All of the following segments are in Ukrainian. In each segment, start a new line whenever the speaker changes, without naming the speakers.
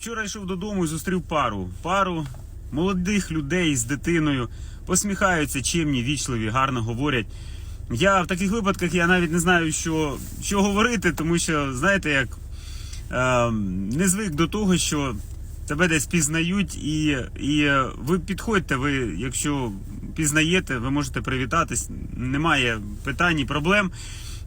Вчора йшов додому і зустрів пару. Пару молодих людей з дитиною. Посміхаються, чемні, вічливі, гарно говорять. Я в таких випадках я навіть не знаю, що, що говорити, тому що, знаєте, як е, не звик до того, що тебе десь пізнають, і, і е, ви підходьте, ви, якщо пізнаєте, ви можете привітатись, немає питань і проблем.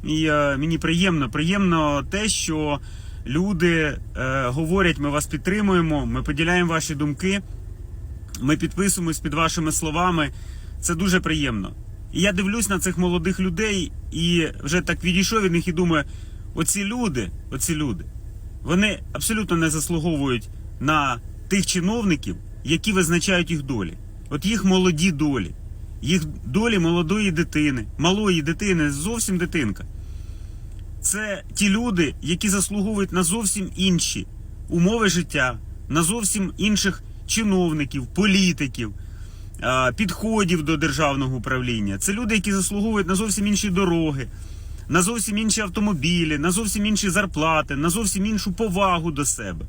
І е, мені приємно, приємно те, що люди е, говорять, ми вас підтримуємо, ми поділяємо ваші думки, ми підписуємось під вашими словами. Це дуже приємно. І я дивлюсь на цих молодих людей і вже так відійшов від них і думаю, оці люди, оці люди, вони абсолютно не заслуговують на тих чиновників, які визначають їх долі. От їх молоді долі, їх долі молодої дитини, малої дитини, зовсім дитинка. Це ті люди, які заслуговують на зовсім інші умови життя, на зовсім інших чиновників, політиків, підходів до державного управління. Це люди, які заслуговують на зовсім інші дороги, на зовсім інші автомобілі, на зовсім інші зарплати, на зовсім іншу повагу до себе.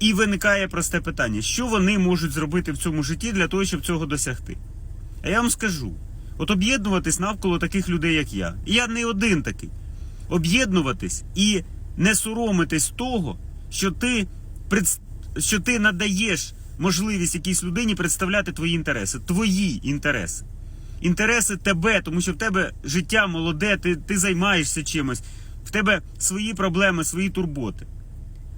І виникає просте питання: що вони можуть зробити в цьому житті для того, щоб цього досягти? А я вам скажу: от об'єднуватись навколо таких людей, як я. І я не один такий. Об'єднуватись і не соромитись того, що ти, предс- що ти надаєш можливість якійсь людині представляти твої інтереси, твої інтереси. Інтереси тебе, тому що в тебе життя молоде, ти, ти займаєшся чимось, в тебе свої проблеми, свої турботи.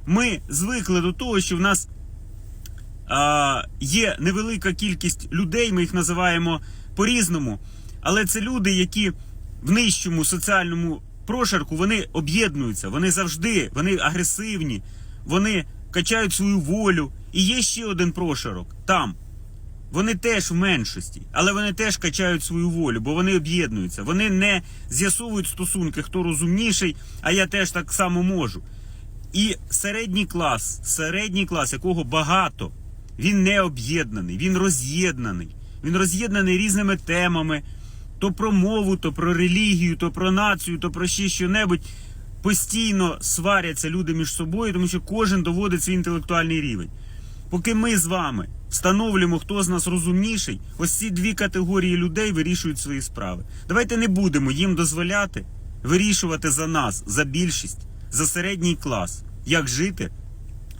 Ми звикли до того, що в нас а, є невелика кількість людей, ми їх називаємо по-різному, але це люди, які в нижчому соціальному прошарку вони об'єднуються, вони завжди, вони агресивні, вони качають свою волю. І є ще один прошарок там. Вони теж в меншості, але вони теж качають свою волю, бо вони об'єднуються. Вони не з'ясовують стосунки, хто розумніший, а я теж так само можу. І середній клас, середній клас, якого багато, він не об'єднаний, він роз'єднаний. Він роз'єднаний різними темами: то про мову, то про релігію, то про націю, то про ще що-небудь. Постійно сваряться люди між собою, тому що кожен доводить свій інтелектуальний рівень. Поки ми з вами встановлюємо, хто з нас розумніший, ось ці дві категорії людей вирішують свої справи. Давайте не будемо їм дозволяти вирішувати за нас, за більшість, за середній клас, як жити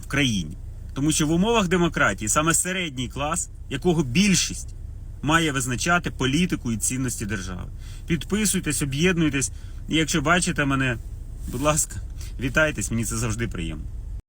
в країні. Тому що в умовах демократії саме середній клас, якого більшість має визначати політику і цінності держави. Підписуйтесь, об'єднуйтесь. І якщо бачите мене, будь ласка, вітайтесь, мені це завжди приємно.